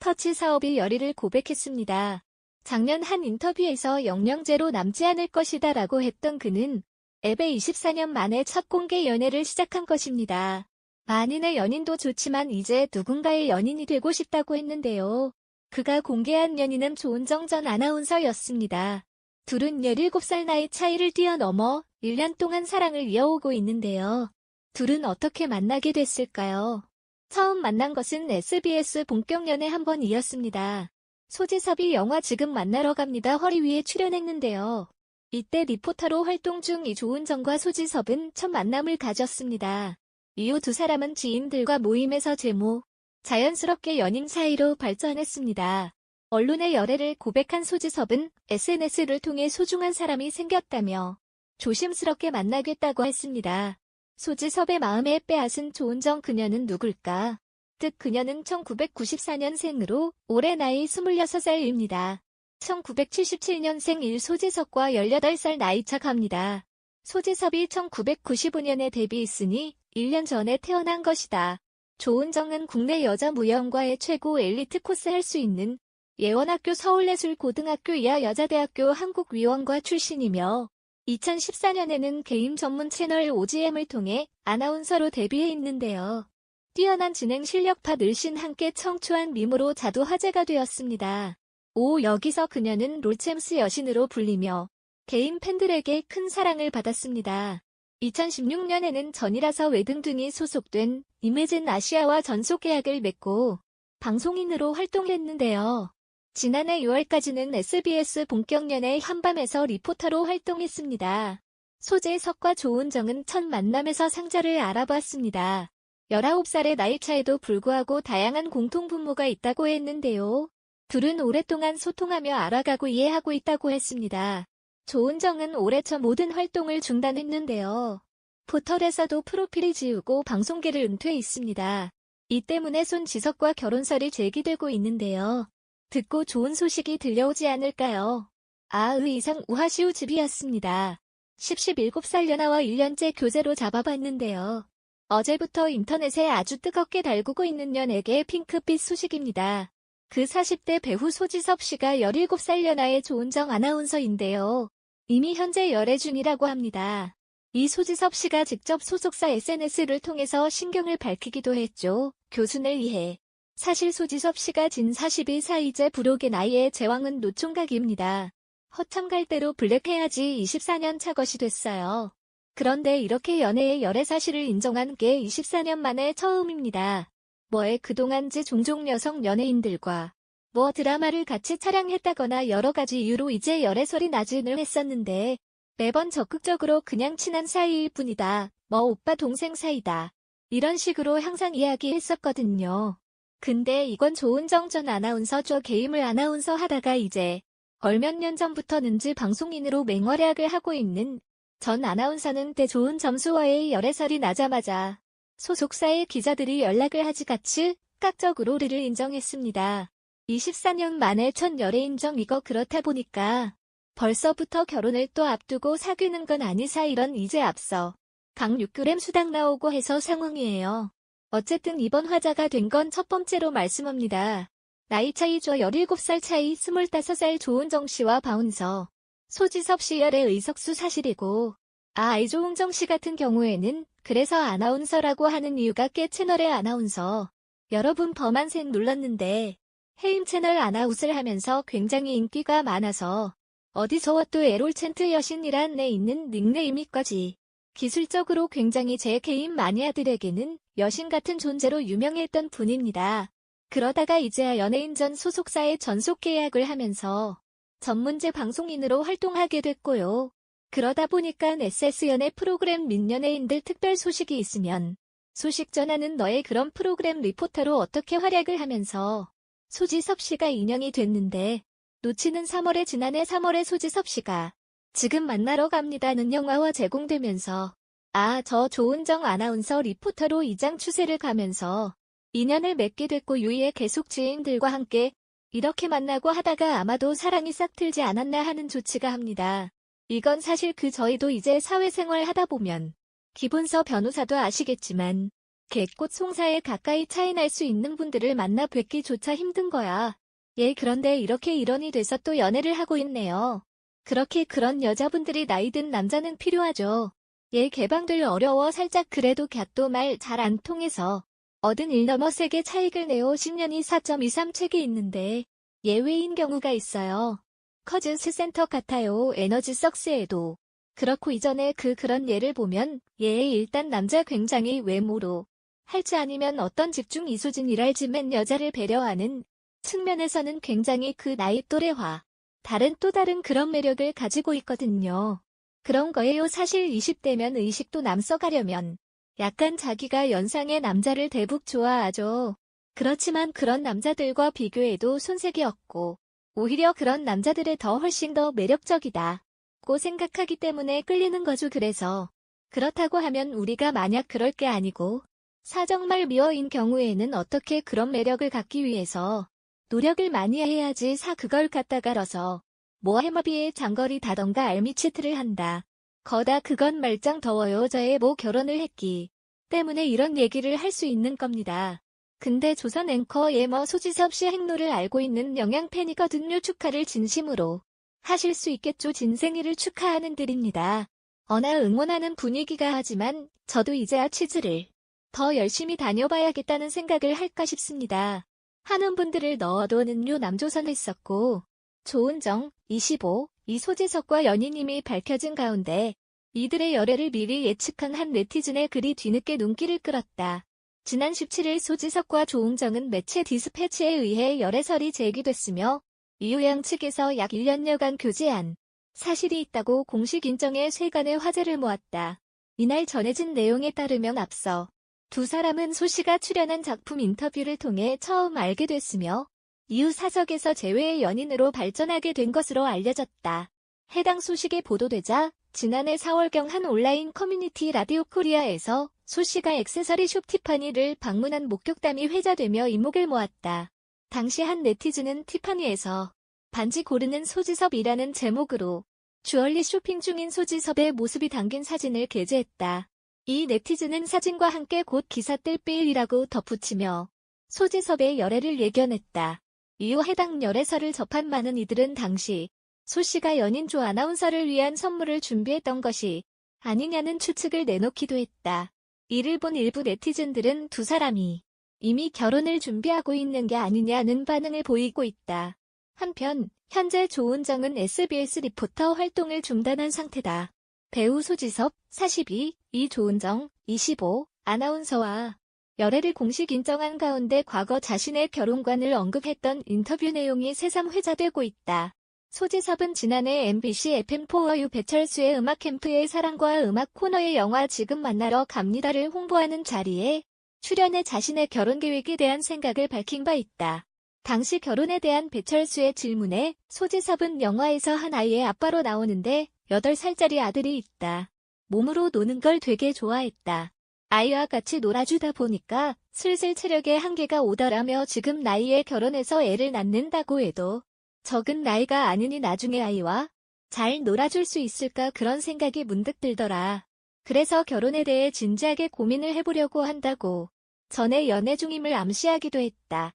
터치 사업이 열의를 고백했습니다. 작년 한 인터뷰에서 영영제로 남지 않을 것이다 라고 했던 그는 앱에 24년 만에 첫 공개 연애를 시작한 것입니다. 만인의 연인도 좋지만 이제 누군가의 연인이 되고 싶다고 했는데요. 그가 공개한 연인은 조은정 전 아나운서였습니다. 둘은 17살 나이 차이를 뛰어넘어 1년 동안 사랑을 이어오고 있는데요. 둘은 어떻게 만나게 됐을까요? 처음 만난 것은 SBS 본격 연애 한 번이었습니다. 소지섭이 영화 지금 만나러 갑니다 허리 위에 출연했는데요. 이때 리포터로 활동 중 이조은정과 소지섭은 첫 만남을 가졌습니다. 이후 두 사람은 지인들과 모임에서 제모, 자연스럽게 연인 사이로 발전했습니다. 언론의 열애를 고백한 소지섭은 SNS를 통해 소중한 사람이 생겼다며 조심스럽게 만나겠다고 했습니다. 소지섭의 마음에 빼앗은 조은정 그녀는 누굴까? 즉 그녀는 1994년생으로 올해 나이 26살입니다. 1977년생 일소지섭과 18살 나이차 갑니다. 소지섭이 1995년에 데뷔했으니 1년 전에 태어난 것이다. 조은정은 국내 여자 무용과의 최고 엘리트 코스 할 수 있는 예원학교 서울예술고등학교 이하 여자대학교 한국위원과 출신이며 2014년에는 게임 전문 채널 OGM을 통해 아나운서로 데뷔해 있는데요. 뛰어난 진행 실력파 늘씬 함께 청초한 미모로 자도 화제가 되었습니다. 오 여기서 그녀는 롤챔스 여신으로 불리며 개인 팬들에게 큰 사랑을 받았습니다. 2016년에는 전이라서 외등 등이 소속된 이매진 아시아와 전속 계약을 맺고 방송인으로 활동했는데요. 지난해 6월까지는 SBS 본격 연애 한밤에서 리포터로 활동했습니다. 소재 석과 조은정은 첫 만남에서 상자를 알아봤습니다. 19살의 나이 차에도 불구하고 다양한 공통분모가 있다고 했는데요. 둘은 오랫동안 소통하며 알아가고 이해하고 있다고 했습니다. 조은정은 올해 초 모든 활동을 중단했는데요. 포털에서도 프로필이 지우고 방송계를 은퇴해 있습니다. 이 때문에 손지석과 결혼설이 제기되고 있는데요. 듣고 좋은 소식이 들려오지 않을까요? 아의 이상 우하시우 집이었습니다. 17살 연하와 1년째 교제로 잡아봤는데요. 어제부터 인터넷에 아주 뜨겁게 달구고 있는 연에게 핑크빛 소식입니다. 그 40대 배우 소지섭 씨가 17살 연하의 조은정 아나운서인데요. 이미 현재 열애 중이라고 합니다. 이 소지섭 씨가 직접 소속사 SNS를 통해서 신경을 밝히기도 했죠. 교순을 위해. 사실 소지섭 씨가 진 42사이제 부록의 나이에 제왕은 노총각입니다. 허참 갈대로 블랙해야지 24년 차 것이 됐어요. 그런데 이렇게 연애의 열애 사실을 인정한 게 24년 만에 처음입니다. 뭐에 그동안지 종종 여성 연예인들과 뭐 드라마를 같이 촬영했다거나 여러 가지 이유로 이제 열애설이 나진을 했었는데 매번 적극적으로 그냥 친한 사이일 뿐이다. 뭐 오빠 동생 사이다. 이런 식으로 항상 이야기했었거든요. 근데 이건 조은정 전 아나운서 저 게임을 아나운서 하다가 이제 얼몇 년 전부터 는지 방송인으로 맹활약을 하고 있는 전 아나운서는 때 좋은 점수와의 열애설이 나자마자 소속사의 기자들이 연락을 하지 같이 깍적으로 를 인정했습니다. 24년 만에 첫 열애 인정 이거 그렇다 보니까 벌써부터 결혼을 또 앞두고 사귀는 건 아니사 이런 이제 앞서 강 6g 수당 나오고 해서 상황이에요. 어쨌든 이번 화자가 된 건 첫 번째로 말씀합니다. 나이 차이 저 17살 차이 25살 조은정 씨와 바운서. 소지섭 씨열의 의석수 사실이고 아 아이조은정 씨 같은 경우에는 그래서 아나운서라고 하는 이유가 깨 채널의 아나운서. 여러분 범한생 눌렀는데 해임 채널 아나웃을 하면서 굉장히 인기가 많아서 어디서와 또 에롤챈트 여신이란 내 있는 닉네임이까지 기술적으로 굉장히 제 개인 마니아들에게는 여신 같은 존재로 유명했던 분입니다. 그러다가 이제야 연예인 전 소속사에 전속 계약을 하면서 전문제 방송인으로 활동하게 됐고요. 그러다 보니까 SS연의 프로그램 민 연예인들 특별 소식이 있으면 소식 전하는 너의 그런 프로그램 리포터로 어떻게 활약을 하면서 소지섭 씨가 인형이 됐는데 놓치는 3월에 지난해 3월에 소지섭 씨가 지금 만나러 갑니다는 영화와 제공되면서 아, 저 조은정 아나운서 리포터로 이장 추세를 가면서 인연을 맺게 됐고 유이의 계속 지인들과 함께 이렇게 만나고 하다가 아마도 사랑이 싹 틀지 않았나 하는 조치가 합니다. 이건 사실 그 저희도 이제 사회생활 하다 보면 기본서 변호사도 아시겠지만 개꽃 송사에 가까이 차이 날 수 있는 분들을 만나 뵙기조차 힘든 거야. 예, 그런데 이렇게 일원이 돼서 또 연애를 하고 있네요. 그렇게 그런 여자분들이 나이든 남자는 필요하죠. 예, 개방들 어려워 살짝 그래도 갸또 말잘 안 통해서 얻은 일 넘어 세게 차익을 내어 10년이 4.23 책이 있는데 예외인 경우가 있어요. 커즈스 센터 같아요. 에너지 석스에도. 그렇고 이전에 그 그런 예를 보면 예 일단 남자 굉장히 외모로 할지 아니면 어떤 집중 이수진이랄지맨 여자를 배려하는 측면에서는 굉장히 그 나이 또래와 다른 또 다른 그런 매력을 가지고 있거든요. 그런 거예요. 사실 20대면 의식도 남써가려면 약간 자기가 연상의 남자를 대북 좋아하죠. 그렇지만 그런 남자들과 비교해도 손색이 없고 오히려 그런 남자들의 더 훨씬 더 매력적이다. 고 생각하기 때문에 끌리는 거죠. 그래서 그렇다고 하면 우리가 만약 그럴 게 아니고 사정말 미어인 경우에는 어떻게 그런 매력을 갖기 위해서 노력을 많이 해야지 사 그걸 갖다가 러서 뭐 해머비에 장거리 다던가 알미치트를 한다. 거다 그건 말짱 더워요. 저의 뭐 결혼을 했기 때문에 이런 얘기를 할 수 있는 겁니다. 근데 조선 앵커 예머 소지섭 씨 행로를 알고 있는 영양팬이거든요. 축하를 진심으로 하실 수 있겠죠. 진생일을 축하하는 들입니다. 어나 응원하는 분위기가 하지만 저도 이제야 치즈를 더 열심히 다녀봐야겠다는 생각을 할까 싶습니다. 하는 분들을 넣어도는요 남조선 했었고 조은정, 25, 이소재석과 연인님이 밝혀진 가운데 이들의 열애를 미리 예측한 한 네티즌의 글이 뒤늦게 눈길을 끌었다. 지난 17일 소지석과 조은정은 매체 디스패치에 의해 열애설이 제기됐으며 이유양 측에서 약 1년여간 교제한 사실이 있다고 공식 인정해 세간의 화제를 모았다. 이날 전해진 내용에 따르면 앞서 두 사람은 소 씨가 출연한 작품 인터뷰를 통해 처음 알게 됐으며 이후 사석에서 재회의 연인으로 발전하게 된 것으로 알려졌다. 해당 소식이 보도되자 지난해 4월경 한 온라인 커뮤니티 라디오 코리아에서 소 씨가 액세서리 숍 티파니를 방문한 목격담이 회자되며 이목을 모았다. 당시 한 네티즌은 티파니에서 반지 고르는 소지섭이라는 제목으로 주얼리 쇼핑 중인 소지섭의 모습이 담긴 사진을 게재했다. 이 네티즌은 사진과 함께 곧 기사 뜰 삐일이라고 덧붙이며 소지섭의 열애를 예견했다. 이후 해당 열애설을 접한 많은 이들은 당시 소 씨가 연인 조 아나운서를 위한 선물을 준비했던 것이 아니냐는 추측을 내놓기도 했다. 이를 본 일부 네티즌들은 두 사람이 이미 결혼을 준비하고 있는 게 아니냐는 반응을 보이고 있다. 한편 현재 조은정은 SBS 리포터 활동을 중단한 상태다. 배우 소지섭 42, 이조은정 25 아나운서와 열애를 공식 인정한 가운데 과거 자신의 결혼관을 언급했던 인터뷰 내용이 새삼 회자되고 있다. 소지섭은 지난해 MBC FM4유 배철수의 음악 캠프의 사랑과 음악 코너의 영화 지금 만나러 갑니다를 홍보하는 자리에 출연해 자신의 결혼 계획에 대한 생각을 밝힌 바 있다. 당시 결혼에 대한 배철수의 질문에 소지섭은 영화에서 한 아이의 아빠로 나오는데 8살짜리 아들이 있다. 몸으로 노는 걸 되게 좋아했다. 아이와 같이 놀아주다 보니까 슬슬 체력에 한계가 오더라며 지금 나이에 결혼해서 애를 낳는다고 해도 적은 나이가 아니니 나중에 아이와 잘 놀아줄 수 있을까 그런 생각이 문득 들더라. 그래서 결혼에 대해 진지하게 고민을 해보려고 한다고 전에 연애 중임을 암시하기도 했다.